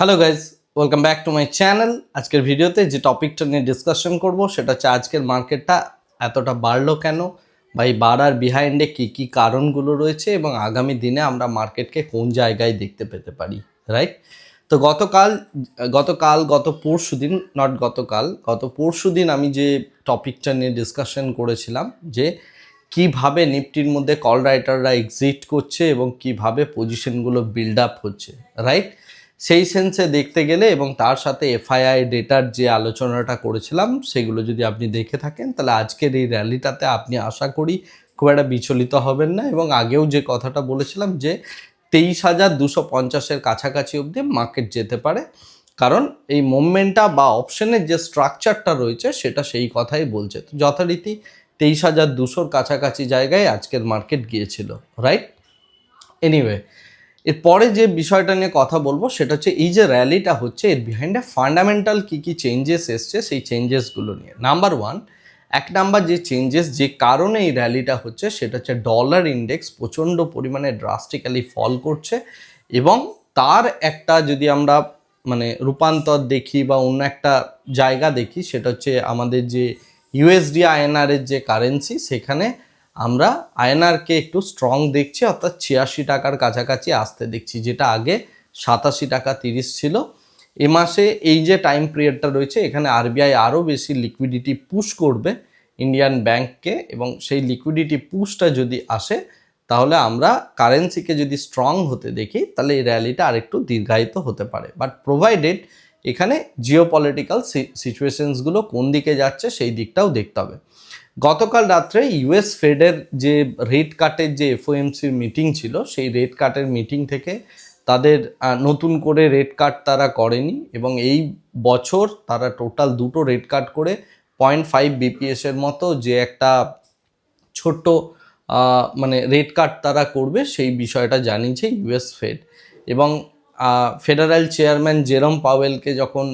Hello guys welcome back to my channel আজকের ভিডিওতে যে টপিকটা নিয়ে ডিসকাশন করব, সেটা হচ্ছে আজকের মার্কেটটা এতটা বাড়লো কেন? বা এই বাড়ার বিহাইন্ডে কী কী কারণগুলো রয়েছে এবং আগামী দিনে আমরা মার্কেটকে কোন জায়গায় দেখতে পেতে পারি রাইট তো গতকাল গতকাল, গত পরশু দিন নট গতকাল, গত পরশু দিন আমি যে টপিকটা নিয়ে ডিসকাশন করেছিলাম যে কীভাবে নিফটির মধ্যে কল রাইটাররা এক্সিট করছে এবং কীভাবে পজিশনগুলো বিল্ড আপ হচ্ছে রাইট সেই সেন্সে দেখতে গেলে এবং তার সাথে এফআইআই ডেটার যে আলোচনাটা করেছিলাম, সেগুলো যদি আপনি দেখে থাকেন, তাহলে আজকের এই র্যালিটাতে আপনি আশা করি খুব একটা বিচলিত হবেন না এবং আগেও যে কথাটা বলেছিলাম যে তেইশ হাজার দুশো পঞ্চাশের কাছাকাছি অবধি মার্কেট যেতে পারে। কারণ এই মুভমেন্টটা বা অপশনের যে স্ট্রাকচারটা রয়েছে, সেটা সেই কথাই বলছে। তো যথারীতি তেইশ হাজার দুশোর কাছাকাছি জায়গায় আজকের মার্কেট গিয়েছিল রাইট এনিওয়ে এরপরে যে বিষয়টা নিয়ে কথা বলব, সেটা হচ্ছে এই যে র্যালিটা হচ্ছে, এর বিহাইন্ডে ফান্ডামেন্টাল কী কী চেঞ্জেস এসছে, সেই চেঞ্জেসগুলো নিয়ে। নাম্বার ওয়ান এক নাম্বার যে চেঞ্জেস যে কারণে এই র্যালিটা হচ্ছে, সেটা হচ্ছে ডলার ইন্ডেক্স প্রচণ্ড পরিমাণে ড্রাস্টিক্যালি ফল করছে এবং তার একটা যদি আমরা মানে রূপান্তর দেখি বা অন্য একটা জায়গা দেখি, সেটা হচ্ছে আমাদের যে ইউএসডি আইএনআরের যে কারেন্সি সেখানে আমরা আয়নারকে একটু স্ট্রং দেখছি, অর্থাৎ ছিয়াশি টাকার কাছাকাছি আসতে দেখছি, যেটা আগে সাতাশি টাকা তিরিশ ছিল। এ মাসে এই যে টাইম পিরিয়ডটা রয়েছে, এখানে আরবিআই আরও বেশি লিকুইডিটি পুশ করবে ইন্ডিয়ান ব্যাংককে এবং সেই লিকুইডিটি পুশটা যদি আসে, তাহলে আমরা কারেন্সিকে যদি স্ট্রং হতে দেখি, তাহলে এই র্যালিটা আরেকটু দীর্ঘায়িত হতে পারে। বাট প্রোভাইডেড এখানে জিও পলিটিক্যাল সিচুয়েশনসগুলো কোন দিকে যাচ্ছে, সেই দিকটাও দেখতে হবে। গতকাল রাত্রে ইউএস ফেডের যে রেট কাটের যে এফওএমসির মিটিং ছিল, সেই রেট কাটের মিটিং থেকে তাদের নতুন করে রেট কাট তারা করেনি এবং এই বছর তারা টোটাল দুটো রেট কাট করে পয়েন্ট ফাইভ বিপিএসের মতো যে একটা ছোট্ট মানে রেট কাট তারা করবে সেই বিষয়টা জানিয়েছে ইউএস ফেড এবং ফেডারেল চেয়ারম্যান জেরম পাওয়েলকে যখন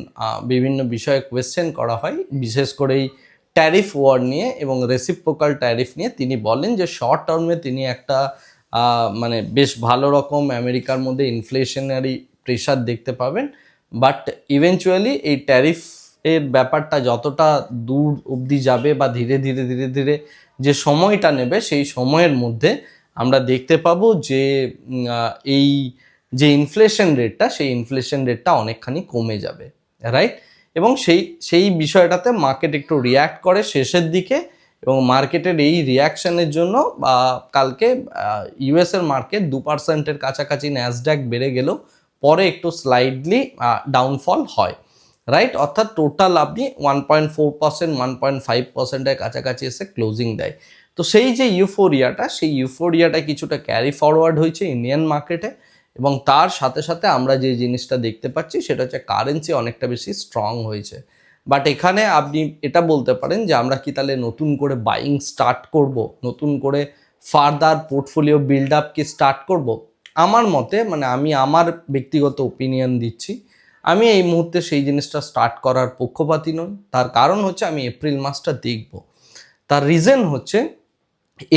বিভিন্ন বিষয়ে কোয়েশ্চেন করা হয়, বিশেষ করে এই ট্যারিফ ওয়ার নিয়ে এবং রেসিপ্রোকাল ট্যারিফ নিয়ে তিনি বলেন যে শর্ট টার্মে তিনি একটা মানে বেশ ভালো রকম আমেরিকার মধ্যে ইনফ্লেশনারি প্রেশার দেখতে পাবেন। বাট ইভেনচুয়ালি এই ট্যারিফ এর ব্যাপারটা যতটা দূর অবধি যাবে বা ধীরে ধীরে ধীরে ধীরে যে সময়টা নেবে সেই সময়ের মধ্যে আমরা দেখতে পাবো যে এই যে ইনফ্লেশন রেটটা সেই ইনফ্লেশন রেটটা অনেকখানি কমে যাবে। রাইট এবং সেই সেই বিষয়টাতে মার্কেট একটু রিয়্যাক্ট করে শেষের দিকে এবং মার্কেটের এই রিয়াকশনের জন্য কালকে ইউএসের মার্কেট দু পার্সেন্টের কাছাকাছি ন্যাসড্যাক বেড়ে গেলেও পরে একটু স্লাইডলি ডাউনফল হয় রাইট অর্থাৎ টোটাল আপনি one point four percent one point five পার্সেন্টের কাছাকাছি এসে ক্লোজিং দেয়। তো সেই যে ইউফোরিয়াটা সেই ইউফোরিয়াটা কিছুটা ক্যারি ফরওয়ার্ড হয়েছে ইন্ডিয়ান মার্কেটে এবং তার সাথে সাথে আমরা যে জিনিসটা দেখতে পাচ্ছি, সেটা হচ্ছে কারেন্সি অনেকটা বেশি স্ট্রং হয়েছে। বাট এখানে আপনি এটা বলতে পারেন যে আমরা কি তাহলে নতুন করে বাইং স্টার্ট করব? নতুন করে ফার্দার পোর্টফোলিও বিল্ড আপ কি স্টার্ট করব? আমার মতে মানে আমি আমার ব্যক্তিগত ওপিনিয়ন দিচ্ছি, আমি এই মুহূর্তে সেই জিনিসটা স্টার্ট করার পক্ষপাতী নই। তার কারণ হচ্ছে আমি এপ্রিল মাসটা দেখব। তার রিজন হচ্ছে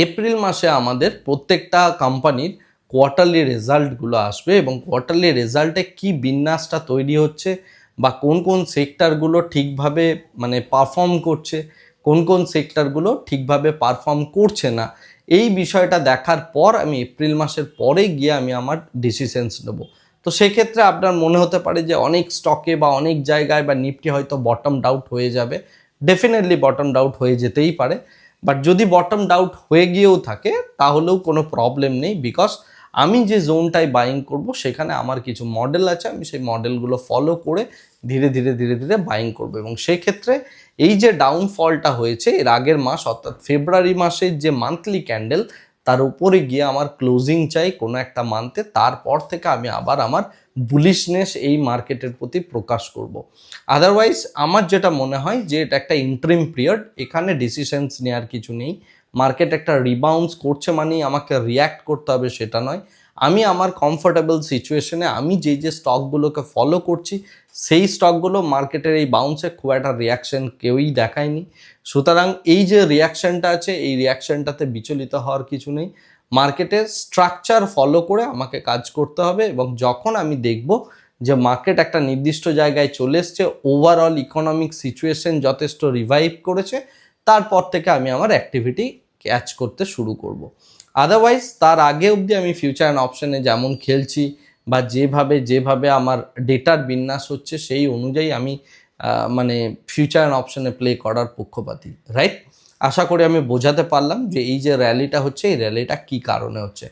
এপ্রিল মাসে আমাদের প্রত্যেকটা কোম্পানির কোয়ার্টারলি রেজাল্টগুলো আসবে এবং কোয়ার্টারলি রেজাল্টে কি বিন্যাসটা তৈরি হচ্ছে বা কোন কোন সেক্টরগুলো ঠিকভাবে মানে পারফর্ম করছে, কোন কোন সেক্টরগুলো ঠিকভাবে পারফর্ম করছে না, এই বিষয়টা দেখার পর আমি এপ্রিল মাসের পরে গিয়ে আমি আমার ডিসিশনস নেব। তো সেক্ষেত্রে আপনার মনে হতে পারে যে অনেক স্টকে বা অনেক জায়গায় বা নিফটি হয়তো বটম ডাউট হয়ে যাবে ডেফিনেটলি বটম ডাউট হয়ে যেতেই পারে বাট যদি বটম ডাউট হয়ে গিয়েও থাকে তাহলেও কোনো প্রবলেম নেই বিকজ আমি যে জোনটায় বাইং করব, সেখানে আমার কিছু মডেল আছে, আমি সেই মডেলগুলো ফলো করে ধীরে ধীরে ধীরে ধীরে বাইং করব এবং সেক্ষেত্রে এই যে ডাউনফলটা হয়েছে, এর আগের মাস, অর্থাৎ ফেব্রুয়ারি মাসের যে মান্থলি ক্যান্ডেল তার উপরে গিয়ে আমার ক্লোজিং চাই কোনো একটা মান্থে তারপর থেকে আমি আবার আমার বুলিশনেস এই মার্কেটের প্রতি প্রকাশ করব। আদারওয়াইজ আমার যেটা মনে হয় যে, এটা একটা ইন্টারিম পিরিয়ড এখানে ডিসিশনস নেওয়ার কিছু নেই মার্কেট একটা রিবাউন্স করছে মানেই আমাকে রিয়্যাক্ট করতে হবে সেটা নয়। আমি আমার কমফোর্টেবল সিচুয়েশনে আমি যেই যে স্টকগুলোকে ফলো করছি, সেই স্টকগুলো মার্কেটের এই বাউন্সে খুব একটা রিয়াকশন কেউই দেখায়নি। সুতরাং এই যে রিয়াকশনটা আছে, এই রিয়াকশনটাতে বিচলিত হওয়ার কিছু নেই। মার্কেটের স্ট্রাকচার ফলো করে আমাকে কাজ করতে হবে এবং যখন আমি দেখব যে মার্কেট একটা নির্দিষ্ট জায়গায় চলে এসছে ওভারঅল ইকোনমিক সিচুয়েশন যথেষ্ট রিভাইভ করেছে তারপর থেকে আমি আমার অ্যাক্টিভিটি ক্যাচ করতে শুরু করব। আদারওয়াইজ তার আগে অবধি আমি ফিউচার অ্যান্ড অপশানে যেমন খেলছি বা যেভাবে যেভাবে আমার ডেটার বিন্যাস হচ্ছে, সেই অনুযায়ী আমি মানে ফিউচার অ্যান্ড অপশানে প্লে করার পক্ষপাতি রাইট আশা করি আমি বোঝাতে পারলাম যে এই যে র্যালিটা হচ্ছে, এই র্যালিটা কী কারণে হচ্ছে।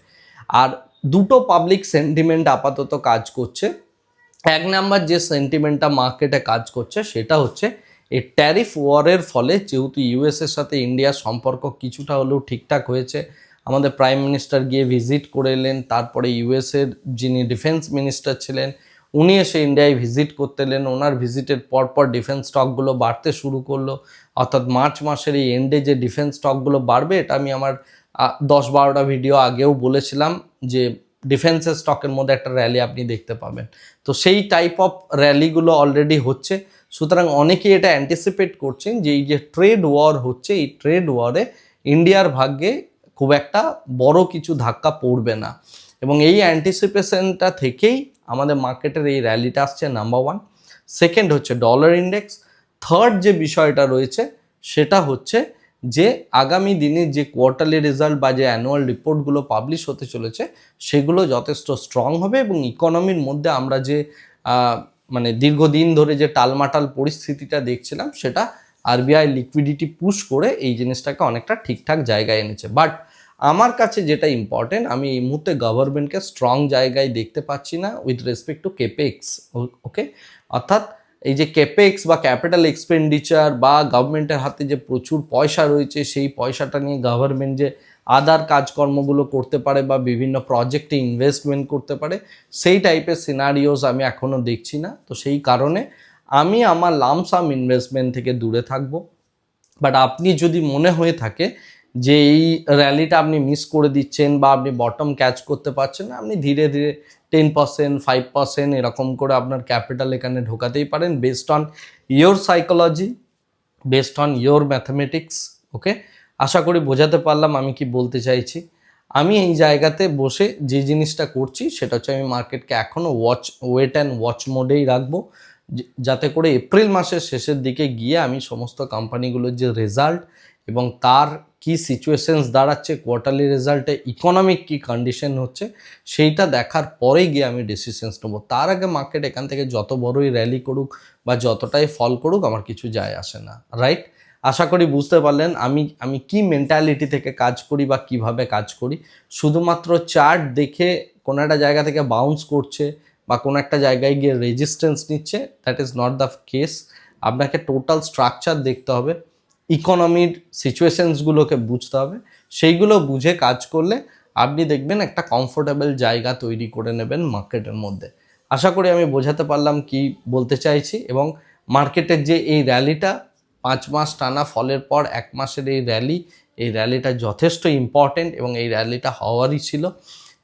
আর দুটো পাবলিক সেন্টিমেন্ট আপাতত কাজ করছে। এক নাম্বার যে সেন্টিমেন্টটা মার্কেটে কাজ করছে, সেটা হচ্ছে এই ট্যারিফ ওয়ারের ফলে যেহেতু ইউএসের সাথে ইন্ডিয়ার সম্পর্ক কিছুটা হলেও ঠিকঠাক হয়েছে, আমাদের প্রাইম মিনিস্টার গিয়ে ভিজিট করে এলেন, তারপরে ইউএসের যিনি ডিফেন্স মিনিস্টার ছিলেন, উনি এসে ইন্ডিয়ায় ভিজিট করতে এলেন। ওনার ভিজিটের পরপর ডিফেন্স স্টকগুলো বাড়তে শুরু করল। অর্থাৎ মার্চ মাসের এই এন্ডে যে ডিফেন্স স্টকগুলো বাড়বে, এটা আমি আমার দশ বারোটা ভিডিও আগেও বলেছিলাম যে ডিফেন্সের স্টকের মধ্যে একটা র্যালি আপনি দেখতে পাবেন। তো সেই টাইপ অফ র্যালিগুলো অলরেডি হচ্ছে। সুতরাং অনেকেই এটা অ্যান্টিসিপেট করছেন যে এই যে ট্রেড ওয়ার হচ্ছে, এই ট্রেড ওয়ারে ইন্ডিয়ার ভাগ্যে খুব একটা বড় কিছু ধাক্কা পড়বে না। এবং এই অ্যান্টিসিপেশনটা থেকেই আমাদের মার্কেটের এই র্যালিটা আসছে নাম্বার ওয়ান সেকেন্ড হচ্ছে ডলার ইন্ডেক্স থার্ড যে বিষয়টা রয়েছে, সেটা হচ্ছে যে আগামী দিনে যে কোয়ার্টারলি রেজাল্ট বা যে অ্যানুয়াল রিপোর্টগুলো পাবলিশ হতে চলেছে, সেগুলো যথেষ্ট স্ট্রং হবে এবং ইকোনমির মধ্যে আমরা যে মানে দীর্ঘদিন ধরে যে টালমাটাল পরিস্থিতিটা দেখছিলাম, সেটা আরবিআই লিকুইডিটি পুশ করে এই জিনিসটাকে অনেকটা ঠিকঠাক জায়গায় এনেছে। বাট আমার কাছে যেটা ইম্পর্টেন্ট আমি এই মুহূর্তে গভর্নমেন্টকে স্ট্রং জায়গায় দেখতে পাচ্ছি না with respect to capex okay অর্থাৎ এই যে কেপেক্স বা ক্যাপিটাল এক্সপেন্ডিচার বা গভর্নমেন্টের হাতে যে প্রচুর পয়সা রয়েছে, সেই পয়সাটা নিয়ে গভর্নমেন্ট যে আদার কাজকর্মগুলো করতে পারে বা বিভিন্ন প্রজেক্টে ইনভেস্টমেন্ট করতে পারে, সেই টাইপের সিনারিওস আমি এখনও দেখছি না। তো সেই কারণে আমি আমার লামসাম ইনভেস্টমেন্ট থেকে দূরে থাকব। বাট আপনি যদি মনে হয়ে থাকে যে এই র্যালিটা আপনি মিস করে দিচ্ছেন বা আপনি বটম ক্যাচ করতে পারছেন না, আপনি ধীরে ধীরে টেন পার্সেন্ট ফাইভ পার্সেন্ট এরকম করে আপনার ক্যাপিটাল এখানে ঢোকাতেই পারেন based on your psychology based on your mathematics okay আশা করি বোঝাতে পারলাম আমি কি বলতে চাইছি। আমি এই জায়গাতে বসে যে জিনিসটা করছি সেটা হচ্ছে আমি মার্কেটকে এখনও ওয়াচ ওয়েট অ্যান্ড ওয়াচ মোডেই রাখব। যাতে করে এপ্রিল মাসের শেষের দিকে গিয়ে আমি সমস্ত কোম্পানিগুলোর যে রেজাল্ট এবং তার কি সিচুয়েশনস দাঁড়াচ্ছে কোয়ার্টারলি রেজাল্টে ইকোনমিক কি কন্ডিশন হচ্ছে, সেইটা দেখার পরেই গিয়ে আমি ডিসিশনস নেব। তার আগে মার্কেট এখান থেকে যত বড়ই র্যালি করুক বা যতটাই ফল করুক, আমার কিছু যায় আসে না রাইট আশা করি বুঝতে পারলেন আমি আমি কি মেন্টালিটি থেকে কাজ করি বা কীভাবে কাজ করি। শুধুমাত্র চার্ট দেখে কোনো একটা জায়গা থেকে বাউন্স করছে বা কোনো একটা জায়গায় গিয়ে রেজিস্ট্যান্স নিচ্ছে that is not the case আপনাকে টোটাল স্ট্রাকচার দেখতে হবে ইকোনমির সিচুয়েশনসগুলোকে বুঝতে হবে। সেইগুলো বুঝে কাজ করলে আপনি দেখবেন একটা কমফোর্টেবল জায়গা তৈরি করে নেবেন মার্কেটের মধ্যে। আশা করি আমি বোঝাতে পারলাম কি বলতে চাইছি এবং মার্কেটের যে এই র্যালিটা পাঁচ মাস টানা ফলের পর এক মাসের এই র্যালি এই র্যালিটা যথেষ্ট ইম্পর্টেন্ট এবং এই র্যালিটা হওয়ারই ছিল।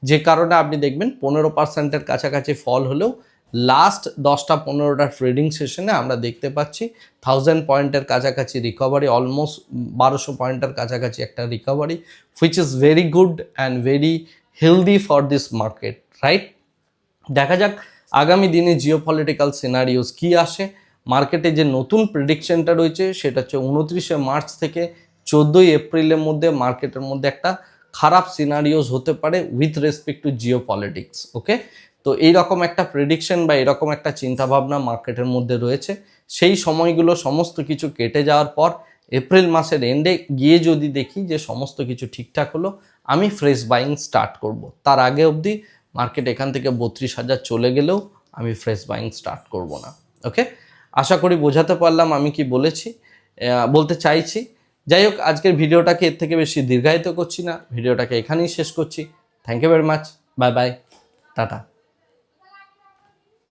যে কারণে আপনি দেখবেন পনেরো পার্সেন্টের কাছাকাছি ফল হলেও লাস্ট দশটা পনেরোটা ট্রেডিং সেশনে আমরা দেখতে পাচ্ছি থাউজেন্ড পয়েন্টের কাছাকাছি রিকভারি অলমোস্ট বারোশো পয়েন্টের কাছাকাছি একটা recovery which is very good and very healthy for this market right দেখা যাক আগামী দিনে জিও পলিটিক্যাল সিনারিওস কী আসে। মার্কেটে যে নতুন প্রেডিকশনটা রয়েছে, সেটা হচ্ছে উনত্রিশে মার্চ থেকে চোদ্দোই এপ্রিলের মধ্যে মার্কেটের মধ্যে একটা খারাপ সিনারিওস হতে পারে with respect to geopolitics okay তো এইরকম একটা প্রেডিকশন বা এরকম একটা চিন্তাভাবনা মার্কেটের মধ্যে রয়েছে। সেই সময়গুলো সমস্ত কিছু কেটে যাওয়ার পর এপ্রিল মাসের এন্ডে গিয়ে যদি দেখি যে সমস্ত কিছু ঠিকঠাক হলো, আমি ফ্রেশ বাইং স্টার্ট করব। তার আগে অবধি মার্কেট এখান থেকে বত্রিশ হাজার চলে গেলেও আমি ফ্রেশ বাইং স্টার্ট করব না ওকে আশা করি বোঝাতে পারলাম, আমি কি বলেছি বলতে চাইছি। যাই হোক, আজকের ভিডিওটাকে এর থেকে বেশি দীর্ঘায়িত করছি না। ভিডিওটাকে এখানেই শেষ করছি। Thank you very much bye bye tata